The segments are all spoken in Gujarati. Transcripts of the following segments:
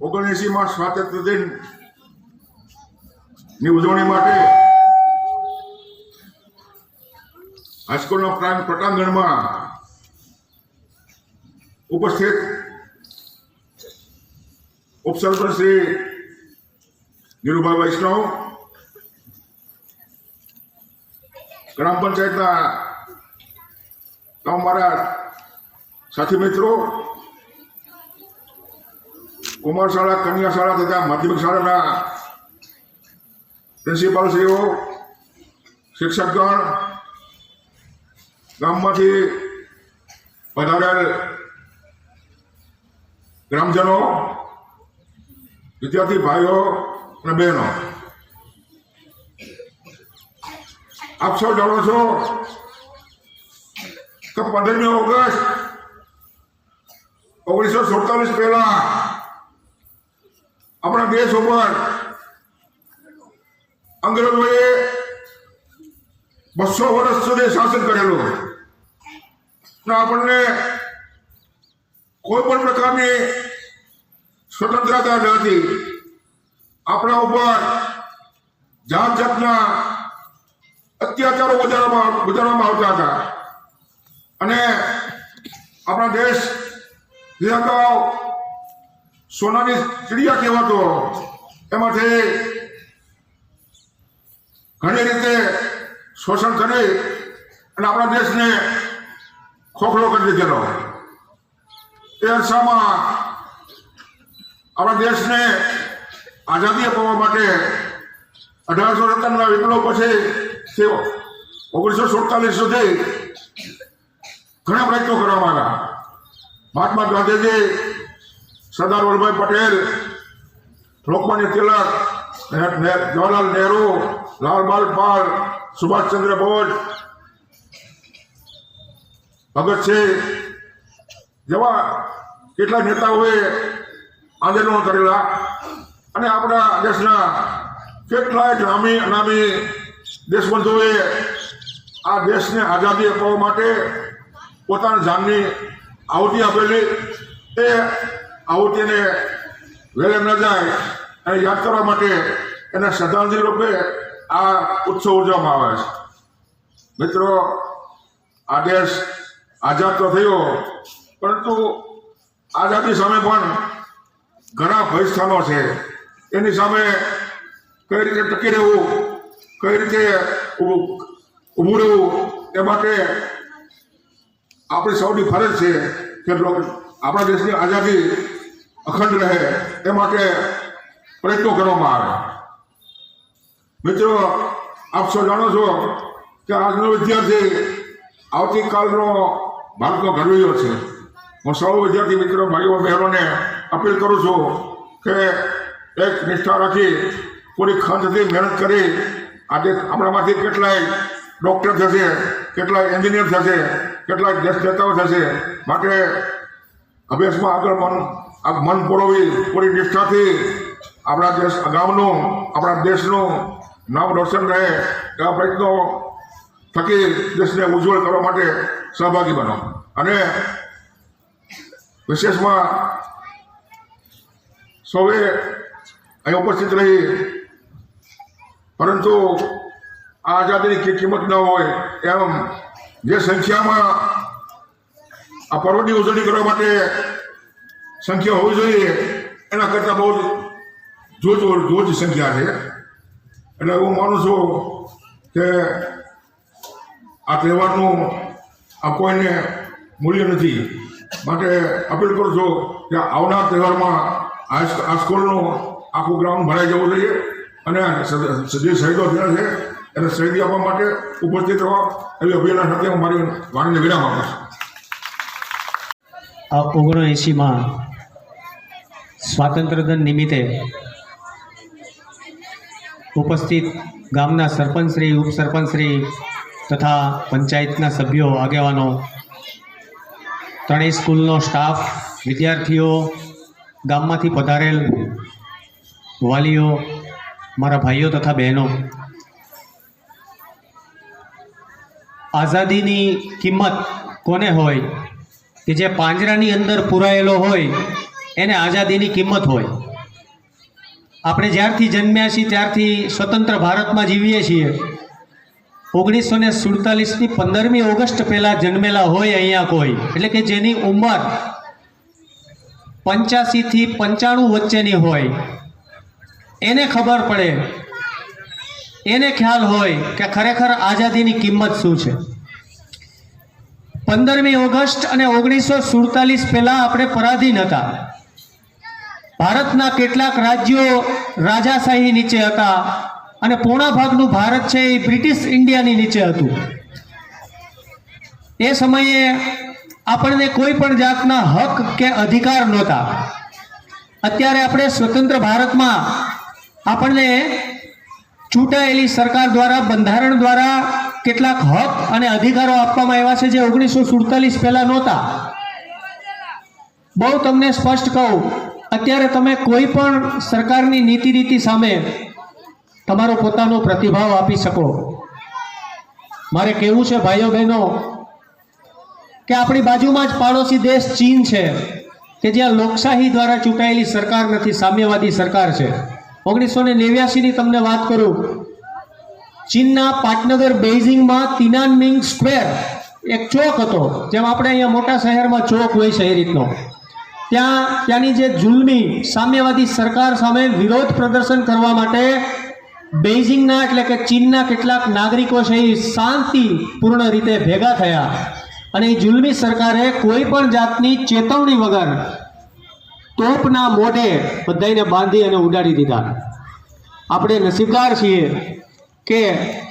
ઓગણએંસીમાં સ્વાતંત્ર્ય દિનની ઉજવણી માટે હાઈસ્કૂલના પ્રાંત પટાંગણમાં ઉપસ્થિત ઉપસર્પણ શ્રી નીરુભાઈ વૈષ્ણવ, ગ્રામ પંચાયતના તમારા મારા સાથી મિત્રો કુમાર શાળા કન્યા શાળા તથા માધ્યમિક શાળાના પ્રિન્સિપાલશ્રીઓ શિક્ષકગણ, ગામમાંથી પધારેલ ગ્રામજનો, વિદ્યાર્થી ભાઈઓ અને બહેનો. આપ સૌ જાણો છો કે પંદરમી ઓગસ્ટ ઓગણીસો સુડતાલીસ પહેલા આપણા દેશ ઉપર અંગ્રેજોએ બસો વર્ષ સુધી શાસન કરેલું. આપણને કોઈ પણ પ્રકારની સ્વતંત્રતા ન હતી. આપણા ઉપર જાત જાતના અત્યાચારો ગુજારવામાં ગુજારવામાં આવતા હતા. અને આપણા દેશ, જે અગાઉ સોનાની ચીડિયા કહેવાતો એમાંથી ઘણી રીતે શોષણ કરી અને આપણા દેશને ખોખલો કરી દીધેલો એ અરસામાં આપણા દેશને આઝાદી અપાવવા માટે અઢારસો સત્તાણુંના વિપ્લવ પછી ઓગણીસો સુડતાલીસ સુધી ઘણા પ્રયત્નો કરવામાં આવ્યા. મહાત્મા ગાંધીજી સરદાર વલ્લભભાઈ પટેલ, લોકમાન્ય તિલક જવાહરલાલ નહેરુ લાલબાલ પાલ, સુભાષચંદ્ર બોઝ ભગતસિંહ જેવા કેટલા નેતાઓએ આંદોલનો કરેલા અને આપણા દેશના કેટલાય નામી અનામી દેશબંધુએ આ દેશને આઝાદી અપાવવા માટે પોતાની જાનની આહુતિ આપેલી. એ આહુતિને વેલે ન જાય અને યાદ કરવા માટે એને શ્રદ્ધાંજલિ રૂપે આ ઉત્સવ ઉજવવામાં આવે છે. મિત્રો, આ દેશ આઝાદ તો થયો, પરંતુ આઝાદી સામે પણ ઘણા ભયસ્થાનો છે. એની સામે કઈ રીતે ટકી રહેવું, કઈ રીતે ઊભું રહેવું, એ માટે આપણી સૌની ફરજ છે કે આપણા દેશની આઝાદી અખંડ રહે એ માટે પ્રયત્નો કરવામાં આવે. મિત્રો, આપ સૌ જાણો છો કે આજનો વિદ્યાર્થી આવતીકાલનો ભારતનો ઘડવૈયો છે. હું સૌ વિદ્યાર્થી મિત્રો, ભાઈઓ, બહેનોને અપીલ કરું છું કે એક નિષ્ઠા રાખી, પૂરી ખંતથી મહેનત કરી, આજે આપણામાંથી કેટલાય ડૉક્ટર થશે, કેટલાય એન્જિનિયર થશે, કેટલાય દેશ નેતાઓ થશે. માટે અભ્યાસમાં આગળ આ મન પોળવી પૂરી નિષ્ઠાથી આપણા દેશ, ગામનું, આપણા દેશનું નામ રોશન રહે એવા પ્રયત્નો થકી દેશને ઉજ્જવળ કરવા માટે સહભાગી બનો. અને વિશેષમાં સૌએ અહીં ઉપસ્થિત રહી, પરંતુ આ આઝાદીની કે, કિંમત ન હોય એમ જે સંખ્યામાં આ પર્વની ઉજવણી કરવા માટે સંખ્યા હોવી જોઈએ. એના કરતાં બહુ જોજ જોજ સંખ્યા છે. એટલે હું માનું છું કે આ તહેવારનું આ કોઈને મૂલ્ય નથી. માટે અપીલ કરું છું કે આવનાર તહેવારમાં આ સ્ક- સ્કૂલનું આખું ગ્રાઉન્ડ ભરાઈ જવું જોઈએ અને જે શહીદો થયા છે, એને શહીદી આપવા માટે ઉપસ્થિત રહો. એવી અભિયાન સાથે હું મારી વાણીને વિરામ આપું છું. આ ઓગણએંશીમાં સ્વાતંત્ર્ય દિન નિમિત્તે ઉપસ્થિત ગામના સરપંચશ્રી ઉપસરપંચશ્રી તથા પંચાયતના સભ્યો, આગેવાનો, ત્રણેય સ્કૂલનો સ્ટાફ, વિદ્યાર્થીઓ, ગામમાંથી પધારેલ વાલીઓ, મારા ભાઈઓ તથા બહેનો. આઝાદીની કિંમત કોને હોય? કે જે પાંજરાની અંદર પૂરાયેલો હોય એને આઝાદીની કિંમત હોય. આપણે જ્યારથી જન્મ્યા છીએ, ત્યારથી સ્વતંત્ર ભારતમાં જીવીએ છીએ. ઓગણીસો ને સુડતાલીસની પંદરમી ઓગસ્ટ પહેલાં જન્મેલા હોય અહીંયા કોઈ. એટલે કે જેની ઉંમર પંચ્યાસીથી પંચાણું વચ્ચેની હોય. એને ખબર પડે. એને ખ્યાલ હોય કે ખરેખર આઝાદીની કિંમત શું છે. પંદરમી ઓગસ્ટ અને ઓગણીસો સુડતાલીસ પહેલાં આપણે પરાધીન હતા. ભારતના કેટલાક રાજ્યો રાજાશાહી નીચે હતા અને પોણા ભાગનું ભારત છે એ બ્રિટિશ ઇન્ડિયાની નીચે હતું. એ સમયે આપણને કોઈ પણ જાતના હક કે અધિકાર નહોતા. અત્યારે આપણે સ્વતંત્ર ભારતમાં આપણને ચૂંટાયેલી સરકાર દ્વારા, બંધારણ દ્વારા કેટલાક હક અને અધિકારો આપવામાં આવ્યા છે જે ઓગણીસો સુડતાલીસ પહેલાં નહોતા. બહુ તમને સ્પષ્ટ કહું અત્યારે તમે કોઈ પણ સરકારની નીતિ રીતિ સામે તમારો પોતાનો પ્રતિભાવ આપી શકો. મારે કહેવું છે, ભાઈઓ બહેનો, કે આપણી બાજુમાં જ પાડોશી દેશ ચીન છે, કે જ્યાં લોકશાહી દ્વારા ચૂંટાયેલી સરકાર નથી, સામ્યવાદી સરકાર છે. ઓગણીસો ને નેવ્યાસીની તમને વાત કરું, ચીનના પાટનગર બેઇઝિંગમાં તિનાનમિંગ સ્ક્વેર એક ચોક હતો, જેમ આપણે અહીંયા મોટા શહેરમાં ચોક હોય છે એ રીતનો. ત્યાં ત્યાંની જે જુલમી સામ્યવાદી સરકાર સામે વિરોધ પ્રદર્શન કરવા માટે બેઇઝિંગના એટલે કે ચીનના કેટલાક નાગરિકો છે એ શાંતિપૂર્ણ રીતે ભેગા થયા. અને એ જુલમી સરકારે કોઈ પણ જાતની ચેતવણી વગર તોપના મોઢે બધાને બાંધી અને ઉડાડી દીધા. આપણે નસીબદાર છીએ કે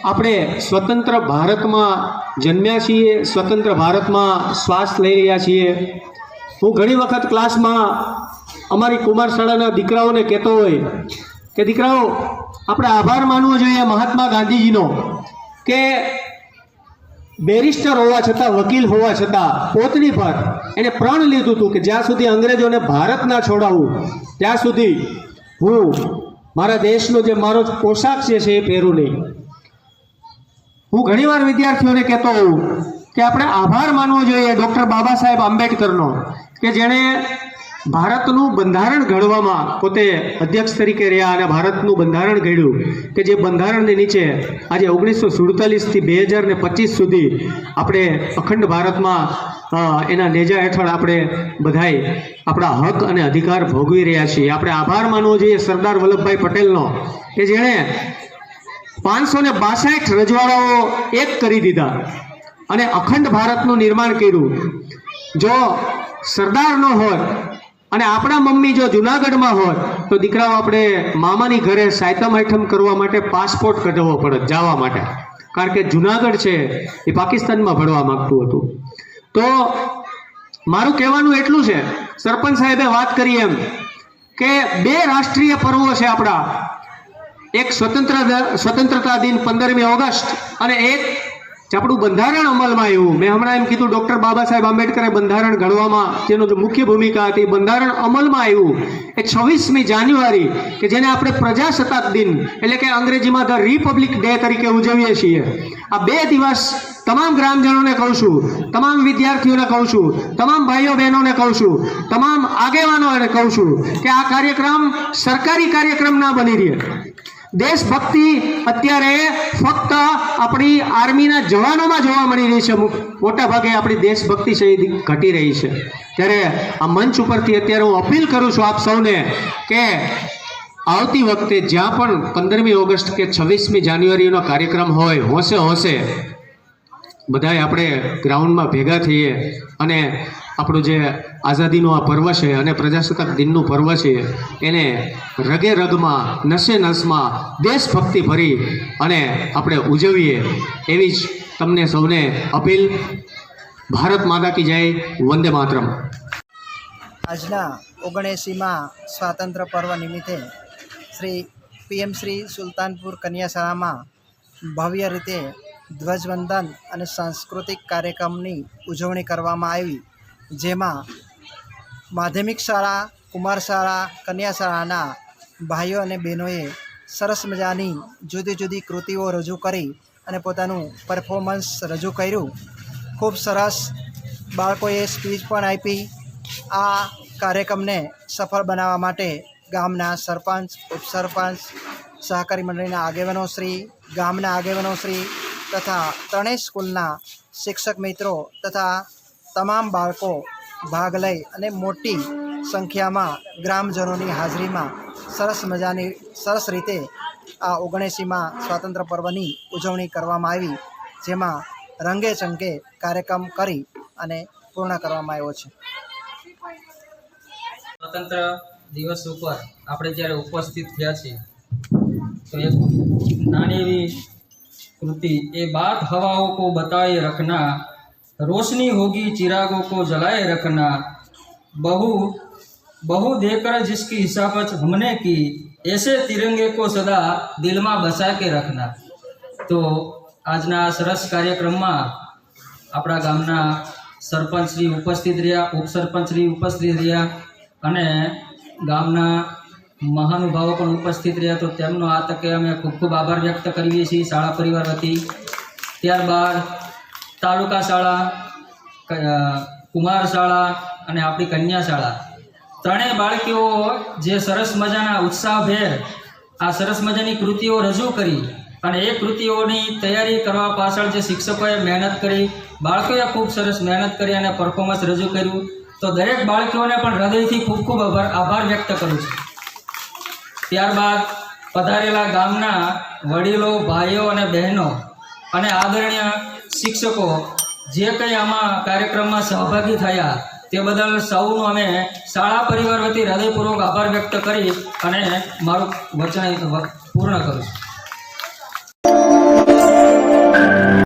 આપણે સ્વતંત્ર ભારતમાં જન્મ્યા છીએ, સ્વતંત્ર ભારતમાં શ્વાસ લઈ રહ્યા છીએ. હું ઘણી વખત ક્લાસમાં અમારી કુમાર શાળાના દીકરાઓને કહેતો હોય કે દીકરાઓ, આપણે આભાર માનવો જોઈએ મહાત્મા ગાંધીજીનો કે બેરિસ્ટર હોવા છતાં, વકીલ હોવા છતાં, પોતની પર એણે પ્રણ લીધું હતું કે જ્યાં સુધી અંગ્રેજોને ભારત ના છોડાવું, ત્યાં સુધી હું મારા દેશનો જે મારો પોશાક છે, એ પહેરું નહીં. હું ઘણીવાર વિદ્યાર્થીઓને કહેતો હોઉં કે આપણે આભાર માનવો જોઈએ ડૉક્ટર બાબા સાહેબ આંબેડકરનો, કે જેણે ભારતનું બંધારણ ઘડવામાં પોતે અધ્યક્ષ તરીકે રહ્યા અને ભારતનું બંધારણ ઘડ્યું, કે જે બંધારણની નીચે આજે ઓગણીસો સુડતાલીસથી બે હજાર ને પચીસ સુધી આપણે અખંડ ભારતમાં એના નેજા હેઠળ આપણે બધાય આપણા હક અને અધિકાર ભોગવી રહ્યા છીએ. આપણે આભાર માનવો જોઈએ સરદાર વલ્લભભાઈ પટેલનો, કે જેણે પાંચસો ને બાસઠ રજવાડાઓ એક કરી દીધા. અને અખંડ ભારતનું નિર્માણ કર્યું. જો સરદાર ન હોત અને આપણા મમ્મી જો જુનાગઢમાં હોત, તો દીકરાઓ આપણે મામાની ઘરે સાયતમ આઈટમ કરવા માટે પાસપોર્ટ કઢાવવો પડત જવા માટે. કારણ કે જુનાગઢ છે એ પાકિસ્તાનમાં ભણવા માંગતું હતું. તો મારું કહેવાનું એટલું છે, સરપંચ સાહેબે વાત કરી એમ કે બે રાષ્ટ્રીય પર્વો છે આપણા. એક સ્વતંત્ર સ્વતંત્રતા દિન પંદરમી ઓગસ્ટ અને એક આપણું બંધારણ અમલમાં આવ્યું. મેં હમણાં એમ કીધું, ડૉક્ટર બાબા સાહેબ આંબેડકરે બંધારણ ઘડવામાં જેનો જે મુખ્ય ભૂમિકા હતી બંધારણ અમલમાં આવ્યું. એ છવ્વીસમી જાન્યુઆરી, કે જેને આપણે પ્રજાસત્તાક દિન, એટલે કે અંગ્રેજીમાં ધ રિપબ્લિક ડે તરીકે ઉજવીએ છીએ. આ બે દિવસ તમામ ગ્રામજનોને કહું છું, તમામ વિદ્યાર્થીઓને કહું છું, તમામ ભાઈઓ બહેનોને કહું છું, તમામ આગેવાનોને કહું છું કે આ કાર્યક્રમ સરકારી કાર્યક્રમ ના બની રહે. દેશભક્તિ અત્યારે ફક્ત આપણી આર્મીના જવાનોમાં જોવા મળી રહી છે. મોટા ભાગે આપણી દેશભક્તિ છે ઘટી રહી છે. ત્યારે આ મંચ ઉપરથી અત્યારે હું અપીલ કરું છું આપ સૌને કે આવતી વખતે જ્યાં પણ પંદરમી ઓગસ્ટ કે છવ્વીસમી જાન્યુઆરીનો કાર્યક્રમ હોય હોંશે હોંશે બધાય આપણે ગ્રાઉન્ડમાં ભેગા થઈએ અને આપણું જે આઝાદીનું આ પર્વ છે અને પ્રજાસત્તાક દિનનું પર્વ છે, એને રગે રગમાં, નસે નસમાં દેશભક્તિ ભરી અને આપણે ઉજવીએ એવી જ તમને સૌને અપીલ. ભારત માતા કી જય, વંદે માતરમ. આજના ઓગણએંસીમાં સ્વાતંત્ર્ય પર્વ નિમિત્તે શ્રી પીએમ શ્રી સુલતાનપુર કન્યાશાળામાં ભવ્ય રીતે ધ્વજવંદન અને સાંસ્કૃતિક કાર્યક્રમની ઉજવણી કરવામાં આવી, જેમાં માધ્યમિક શાળા, કુમાર શાળા, કન્યા શાળાના ભાઈઓ અને બહેનોએ સરસ મજાની જુદી જુદી કૃતિઓ રજૂ કરી અને પોતાનું પરફોર્મન્સ રજૂ કર્યું. ખૂબ સરસ બાળકોએ સ્પીચ પણ આપી. આ કાર્યક્રમને સફળ બનાવવા માટે ગામના સરપંચ, ઉપસરપંચ, સહકારી મંડળીના આગેવાનો શ્રી, ગામના આગેવાનો શ્રી તથા ત્રણેય સ્કૂલના શિક્ષક મિત્રો તથા તમામ બાળકો ભાગ લઈ અને મોટી સંખ્યામાં ગ્રામજનોની હાજરીમાં સરસ મજાની, સરસ રીતે આ ઓગણએંસીમાં સ્વાતંત્ર્ય પર્વની ઉજવણી કરવામાં આવી, જેમાં રંગે ચંગે કાર્યક્રમ કરી અને પૂર્ણ કરવામાં આવ્યો છે. સ્વતંત્ર દિવસ ઉપર આપણે જ્યારે ઉપસ્થિત થયા છીએ, તો એક નાની એવી કૃતિ, એ બાત હવાઓ કો બતાએ રખના, રોશની હોગી ચિરાગો કો जलाए રખના. બહુ બહુ देकर जिसकी हिसाबत હમને કી, એસે તિરંગે કો સદા દિલમાં બસા કે રખના. તો આજના સરસ કાર્યક્રમમાં આપણા ગામના સરપંચ શ્રી ઉપસ્થિત રહ્યા ઉપસરપંચશ્રી ઉપસ્થિત રહ્યા અને ગામના મહાનુભાવો પણ ઉપસ્થિત રહ્યા તો તેમનો આ તકે અમે ખૂબ ખૂબ આભાર વ્યક્ત કરીએ છીએ, શાળા પરિવાર વતી. ત્યારબાદ તાલુકા શાળા કુમાર શાળા અને આપણી કન્યા શાળા. ત્રણેય બાળકીઓ જે સરસ મજાના ઉત્સાહભેર આ સરસ મજાની કૃતિઓ રજૂ કરી અને એ કૃતિઓની તૈયારી કરવા પાછળ જે શિક્ષકોએ મહેનત કરી, બાળકોએ ખૂબ સરસ મહેનત કરી અને પરફોર્મન્સ રજૂ કર્યું. તો દરેક બાળકીઓને પણ હૃદયથી ખૂબ ખૂબ આભાર આભાર વ્યક્ત કરું છું. ત્યારબાદ પધારેલા ગામના વડીલો, ભાઈઓ અને બહેનો અને આદરણીય શિક્ષકો જે કંઈ આમાં કાર્યક્રમમાં સહભાગી થયા તે બદલ સૌનો અમે શાળા પરિવાર વતી હૃદયપૂર્વક આભાર વ્યક્ત કરી અને મારું વચન પૂર્ણ કરું છું.